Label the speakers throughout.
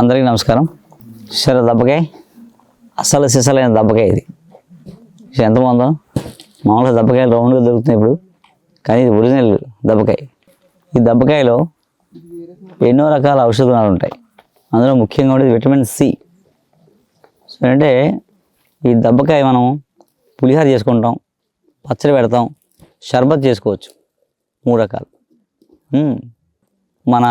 Speaker 1: అందరికీ నమస్కారం. సరే దెబ్బకాయ అసలు సిసలైన దెబ్బకాయ ఇది. ఎంత బాగుందో మామూలుగా దెబ్బకాయలు రౌండ్గా దొరుకుతున్నాయి ఇప్పుడు కానీ ఇది ఒరిజినల్ దెబ్బకాయ. ఈ దెబ్బకాయలో ఎన్నో రకాల ఔషధ గుణాలు ఉంటాయి. అందులో ముఖ్యంగా ఉండేది విటమిన్ సి. అంటే ఈ దెబ్బకాయ మనం పులిహోర చేసుకుంటాం పచ్చడి పెడతాం షర్బత్ చేసుకోవచ్చు. మూడు రకాలు. మన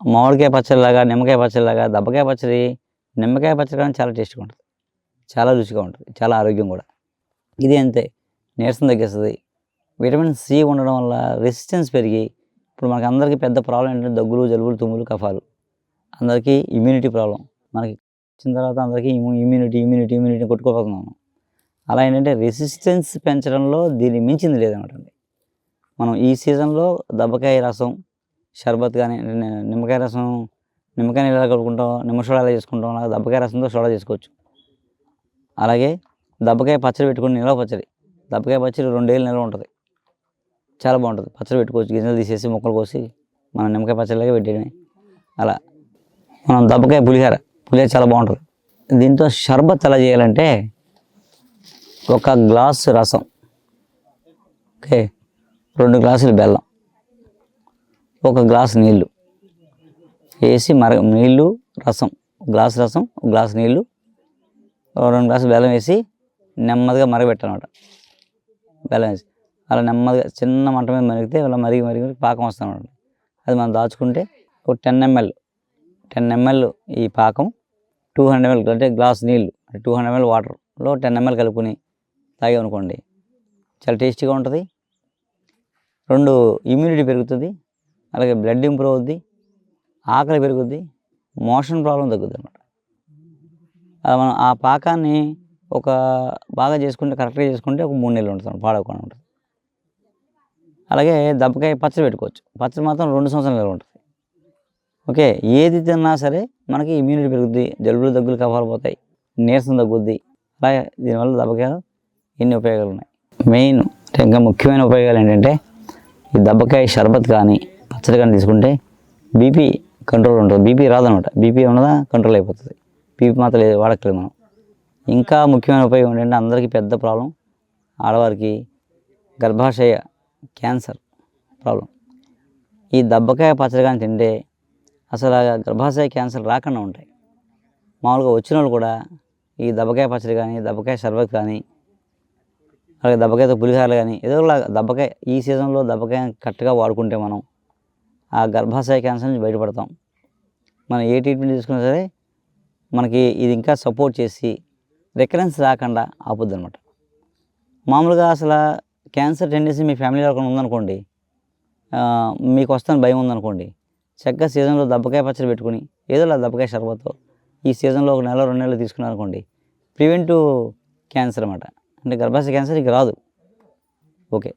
Speaker 1: మామిడికాయ పచ్చడిలాగా నిమ్మకాయ పచ్చడిలాగా దబ్బకాయ పచ్చడి నిమ్మకాయ పచ్చడి కానీ చాలా టేస్ట్గా ఉంటుంది. చాలా రుచిగా ఉంటుంది. చాలా ఆరోగ్యం కూడా. ఇది అంతే. నీరసం తగ్గిస్తుంది. విటమిన్ సి ఉండడం వల్ల రెసిస్టెన్స్ పెరిగి ఇప్పుడు మనకి అందరికీ పెద్ద ప్రాబ్లం ఏంటంటే దగ్గులు జలుబులు తుమ్ములు కఫాలు. అందరికీ ఇమ్యూనిటీ ప్రాబ్లం మనకి వచ్చిన తర్వాత అందరికీ ఇమ్యూనిటీ ఇమ్యూనిటీ ఇమ్యూనిటీ కొట్టుకోపోతున్నాం అలా ఏంటంటే రెసిస్టెన్స్ పెంచడంలో దీన్ని మించింది లేదనమాట అండి. మనం ఈ సీజన్లో దబ్బకాయ రసం షర్బత్ కానీ నిమ్మకాయ రసం నిమ్మకాయ నీళ్ళ ఎలా కలుపుకుంటాం నిమ్మ సోడా ఎలా చేసుకుంటాం అలాగే దబ్బకాయ రసంతో సోడా చేసుకోవచ్చు. అలాగే దబ్బకాయ పచ్చడి పెట్టుకుని నిల్వ పచ్చడి. దబ్బకాయ పచ్చడి రెండేళ్ళు నిల్వ ఉంటుంది. చాలా బాగుంటుంది. పచ్చడి పెట్టుకోవచ్చు. గింజలు తీసేసి ముక్కలు కోసి మనం నిమ్మకాయ పచ్చడిలాగే పెట్టేయడమే. అలా. మనం దబ్బకాయ పులిహార. పులిహార చాలా బాగుంటుంది. దీంతో షర్బత్ ఎలా చేయాలంటే ఒక గ్లాసు రసం. ఓకే? రెండు గ్లాసులు బెల్లం. ఒక గ్లాస్ నీళ్ళు వేసి మర నీళ్ళు రసం గ్లాస్ రసం ఒక గ్లాస్ నీళ్ళు రెండు గ్లాసులు బెల్లం వేసి నెమ్మదిగా మరగబెట్టనమాట బెల్లం వేసి. అలా నెమ్మదిగా చిన్న మంట మీద మరిగితే అలా మరిగి మరిగి మరిగి పాకం వస్తామన్నమాట అది మనం దాచుకుంటే ఒక టెన్ ఎంఎల్ టెన్ ఎంఎల్ ఈ పాకం టూ హండ్రెడ్ ఎంఎల్ అంటే గ్లాస్ నీళ్ళు టూ హండ్రెడ్ ఎంఎల్ వాటర్లో టెన్ ఎంఎల్ కలుపుకొని తాగామనుకోండి. చాలా టేస్టీగా ఉంటుంది. రెండు ఇమ్యూనిటీ పెరుగుతుంది. అలాగే బ్లడ్ ఇంప్రూవ్ అవుద్ది ఆకలి పెరుగుద్ది మోషన్ ప్రాబ్లం తగ్గుద్ది అనమాట అలా మనం ఆ పాకాన్ని ఒక బాగా చేసుకుంటే కరెక్ట్గా చేసుకుంటే ఒక మూడు నెలలు ఉంటుంది పాడవకుండా ఉంటుంది అలాగే దబ్బకాయ పచ్చడి పెట్టుకోవచ్చు. పచ్చడి మాత్రం రెండు సంవత్సరాల నిల్వ ఉంటుంది. ఓకే ఏది తిన్నా సరే మనకి ఇమ్యూనిటీ పెరుగుద్ది జలుబులు దగ్గులు కఫాలు పోతాయి నీరసం తగ్గుద్ది. అలాగే దీనివల్ల దెబ్బకాయలు ఎన్ని ఉపయోగాలు ఉన్నాయి? మెయిన్ ఇంకా ముఖ్యమైన ఉపయోగాలు ఏంటంటే ఈ దెబ్బకాయ షర్బత్ కానీ పచ్చడి కానీ తీసుకుంటే బీపీ కంట్రోల్ ఉంటుంది. బీపీ రాదనమాట. బీపీ ఉన్నదా కంట్రోల్ అయిపోతుంది. బీపీ మాత్రం లేదు వాడట్లేదు మనం. ఇంకా ముఖ్యమైన ఉపయోగం ఏంటంటే అందరికీ పెద్ద ప్రాబ్లం ఆడవారికి గర్భాశయ క్యాన్సర్ ప్రాబ్లం. ఈ దెబ్బకాయ పచ్చడి కానీ తింటే అసలు గర్భాశయ క్యాన్సర్ రాకుండా ఉంటాయి. మామూలుగా వచ్చిన వాళ్ళు కూడా ఈ దెబ్బకాయ పచ్చడి కానీ దెబ్బకాయ షర్బత్ కానీ అలాగే దెబ్బకాయతో పులిహారలు కానీ ఏదో దబ్బకాయ దెబ్బకాయ ఈ సీజన్లో దెబ్బకాయ కరెక్ట్గా వాడుకుంటే మనం ఆ గర్భాశయ క్యాన్సర్ నుంచి బయటపడతాం. మనం ఏ ట్రీట్మెంట్ తీసుకున్నా సరే మనకి ఇది ఇంకా సపోర్ట్ చేసి రికరెన్స్ రాకుండా ఆపుద్ది అనమాట మామూలుగా అసలు క్యాన్సర్ టెండెన్సీ మీ ఫ్యామిలీలో ఎవరికైనా ఉందనుకోండి మీకు వస్తాను భయం ఉందనుకోండి చక్కగా సీజన్లో దెబ్బకాయ పచ్చడి పెట్టుకుని ఏదో అలా దెబ్బకాయ షర్బత్తో ఈ సీజన్లో ఒక నెల రెండు నెలలు తీసుకున్నారు అనుకోండి ప్రివెంటివ్ క్యాన్సర్ అనమాట అంటే గర్భాశయ క్యాన్సర్ ఇక రాదు. ఓకే.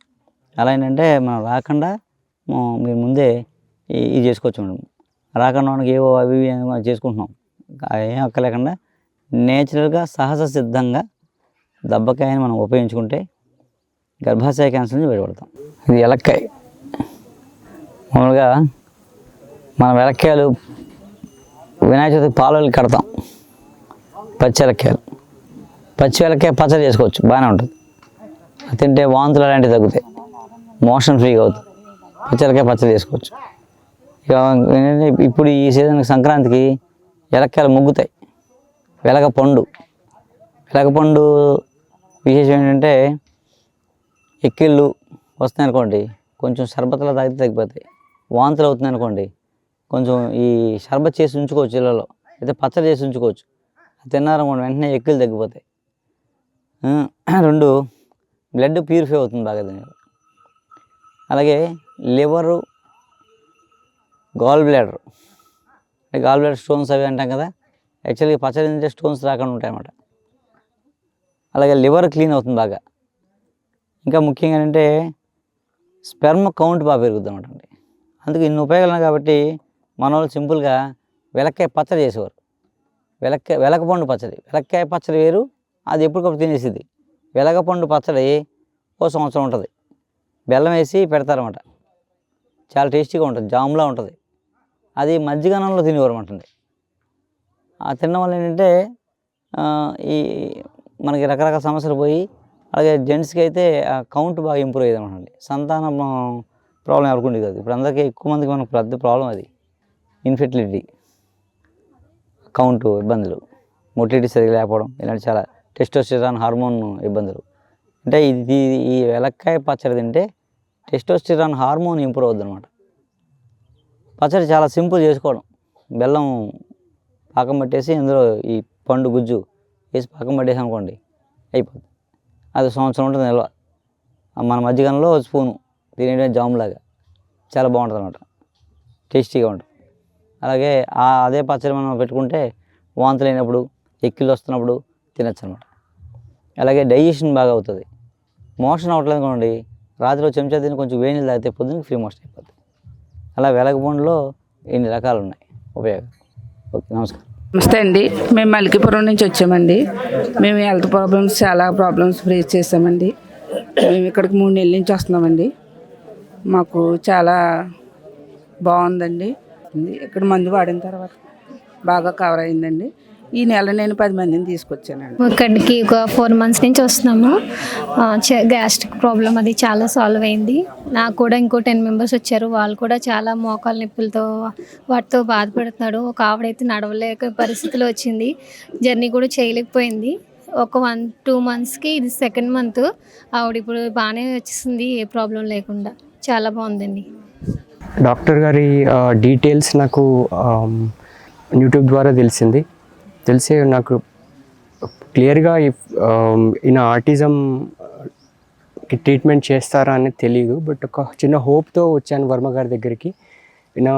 Speaker 1: అలా ఏంటంటే మనం రాకుండా మీరు ముందే ఇది చేసుకోవచ్చు మేడం. రాకుండా మనకి ఏవో అవి ఇవి చేసుకుంటున్నాం. ఏం అక్కలేకుండా నేచురల్గా సహజ సిద్ధంగా దెబ్బకాయని మనం ఉపయోగించుకుంటే గర్భాశయ క్యాన్సర్ నుంచి బయటపడతాం. ఇది ఎలక్కాయ. మామూలుగా మనం ఎలక్కాయలు వినాయక చవితికి పాలలు కడతాం. పచ్చి ఎలక్కాయలు. పచ్చి ఎలక్కాయ పచ్చడి చేసుకోవచ్చు. బాగానే ఉంటుంది. తింటే వాంతులు అలాంటివి తగ్గుతాయి. మోషన్ ఫ్రీగా అవుతుంది. పచ్చి ఎలక్కాయ పచ్చడి చేసుకోవచ్చు. ఇప్పుడు ఈ సీజన్ సంక్రాంతికి ఎలక్కాయలు ముగ్గుతాయి. వెలగ పండు. వెలగ పండు విశేషం ఏంటంటే ఎక్కిళ్ళు వస్తాయి అనుకోండి కొంచెం షర్బత్లో తాగితే తగ్గిపోతాయి. వాంతులు అవుతుంది అనుకోండి కొంచెం ఈ షర్బత్ చేసి ఉంచుకోవచ్చు ఇళ్ళలో అయితే పచ్చడి చేసి ఉంచుకోవచ్చు. తిన్నారనుకోండి వెంటనే ఎక్కిలు తగ్గిపోతాయి. రెండు బ్లడ్ ప్యూరిఫై అవుతుంది బాగా దీని అలాగే లివరు గాల్ బ్లాడర్ అంటే గాల్ బ్లాడర్ స్టోన్స్ అవి అంటాం కదా. యాక్చువల్గా పచ్చడి తింటే స్టోన్స్ రాకుండా ఉంటాయి అన్నమాట అలాగే లివర్ క్లీన్ అవుతుంది బాగా. ఇంకా ముఖ్యంగా ఏంటంటే స్పెర్మ్ కౌంట్ బాగా పెరుగుతుంది అనమాట అండి. అందుకు ఇన్ని ఉపయోగాలు ఉన్నాయి కాబట్టి మన వాళ్ళు సింపుల్గా వెలక్కాయ పచ్చడి చేసేవారు. వెలక్కాయ వెలకపండు పచ్చడి. వెలక్కాయ పచ్చడి వేరు అది ఎప్పటికప్పుడు తినేసింది వెలగపండు పచ్చడి ఓ సంవత్సరం ఉంటుంది. బెల్లం వేసి పెడతారన్నమాట. చాలా టేస్టీగా ఉంటుంది జామ్లా ఉంటుంది. అది మజ్జిగనంలో తినేవారు అంటుంది ఆ తినడం వల్ల ఏంటంటే ఈ మనకి రకరకాల సమస్యలు పోయి అలాగే జెంట్స్కి అయితే ఆ కౌంట్ బాగా ఇంప్రూవ్ అయ్యేది అనమాట సంతానం ప్రాబ్లం ఎవరికి ఉండేది కాదు. ఇప్పుడు అందరికీ ఎక్కువ మందికి మనకు పెద్ద ప్రాబ్లం అది. ఇన్ఫెర్టిలిటీ కౌంటు ఇబ్బందులు. మొటిలిటీ సరిగ్గా లేకపోవడం ఇలాంటి చాలా టెస్టోస్టిరాన్ హార్మోన్ ఇబ్బందులు. అంటే ఇది ఈ వెలక్కాయ పచ్చడి తింటే టెస్టోస్టిరాన్ హార్మోన్ ఇంప్రూవ్ అవుద్ది అనమాట పచ్చడి చాలా సింపుల్ చేసుకోవడం. బెల్లం పాకం పట్టేసి ఇందులో ఈ పండు గుజ్జు వేసి పాకం పట్టేసి అనుకోండి అయిపోద్ది. అది సంవత్సరం ఉంటుంది నిల్వ. మన మధ్యకాలంలో స్పూను తినేటువంటి జాములాగా. చాలా బాగుంటుంది అనమాట టేస్టీగా ఉంటుంది. అలాగే అదే పచ్చడి మనం పెట్టుకుంటే వాంతులు అయినప్పుడు ఎక్కిళ్ళు వస్తున్నప్పుడు తినచ్చు అనమాట అలాగే డైజెషన్ బాగా అవుతుంది. మోషన్ అవ్వట్లేదు అనుకోండి రాత్రిలో చెంచా తిని కొంచెం వేడి తాగితే పొద్దున్న ఫ్రీ మోషన్ అయిపోతుంది అలా వెలగబొండలో ఇన్ని రకాలు ఉన్నాయి ఉపయోగం. ఓకే నమస్కారం.
Speaker 2: నమస్తే అండి. మేము మల్కీపురం నుంచి వచ్చామండి. మేము హెల్త్ ప్రాబ్లమ్స్ చాలా ప్రాబ్లమ్స్ ఫేస్ చేసామండి. మేము ఇక్కడికి మూడు నెలల నుంచి వస్తున్నామండి. మాకు చాలా బాగుందండి. ఇక్కడ మందు వాడిన తర్వాత బాగా కవర్ అయిందండి. ఈ నెల నేను పది మందిని తీసుకొచ్చానండి.
Speaker 3: ఇక్కడికి ఒక ఫోర్ మంత్స్ నుంచి వస్తున్నాము. గ్యాస్ట్రిక్ ప్రాబ్లం అది చాలా సాల్వ్ అయింది. నాకు కూడా ఇంకో టెన్ మెంబర్స్ వచ్చారు. వాళ్ళు కూడా చాలా మోకాలు నొప్పులతో వాటితో బాధపడుతున్నాడు. ఒక ఆవిడైతే నడవలేక పరిస్థితిలో వచ్చింది. జర్నీ కూడా చేయలేకపోయింది. ఒక వన్ టూ మంత్స్కి ఇది సెకండ్ మంత్ ఆవిడ ఇప్పుడు బాగానే వచ్చేసింది. ఏ ప్రాబ్లం లేకుండా. చాలా బాగుందండి.
Speaker 4: డాక్టర్ గారి డీటెయిల్స్ నాకు యూట్యూబ్ ద్వారా తెలిసింది. తెలిసే నాకు క్లియర్గా ఈయన ఆర్టిజం ట్రీట్మెంట్ చేస్తారా అనేది తెలియదు బట్ ఒక చిన్న హోప్తో వచ్చాను వర్మ గారి దగ్గరికి. ఈయన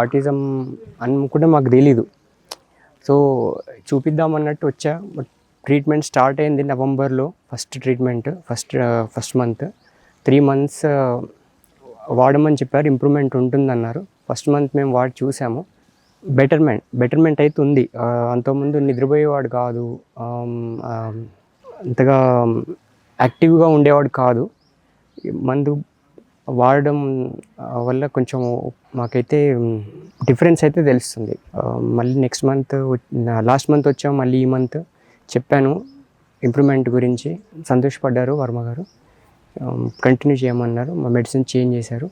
Speaker 4: ఆర్టిజం అని కూడా మాకు తెలీదు. సో చూపిద్దాం అన్నట్టు వచ్చా బట్ ట్రీట్మెంట్ స్టార్ట్ అయింది నవంబర్లో first treatment first first month. Three months వాడమని చెప్పారు ఇంప్రూవ్మెంట్ ఉంటుందన్నారు. ఫస్ట్ మంత్ మేము వాడి చూసాము. బెటర్మెంట్ బెటర్మెంట్ అయితే ఉంది అంతకుముందు నిద్రపోయేవాడు కాదు. అంతగా యాక్టివ్గా ఉండేవాడు కాదు. మందు వాడడం వల్ల కొంచెం మాకైతే డిఫరెన్స్ అయితే తెలుస్తుంది. మళ్ళీ నెక్స్ట్ మంత్ లాస్ట్ మంత్ వచ్చాము మళ్ళీ ఈ మంత్ చెప్పాను. ఇంప్రూవ్మెంట్ గురించి సంతోషపడ్డారు వర్మ గారు. కంటిన్యూ చేయమన్నారు. మా మెడిసిన్ చేంజ్ చేశారు.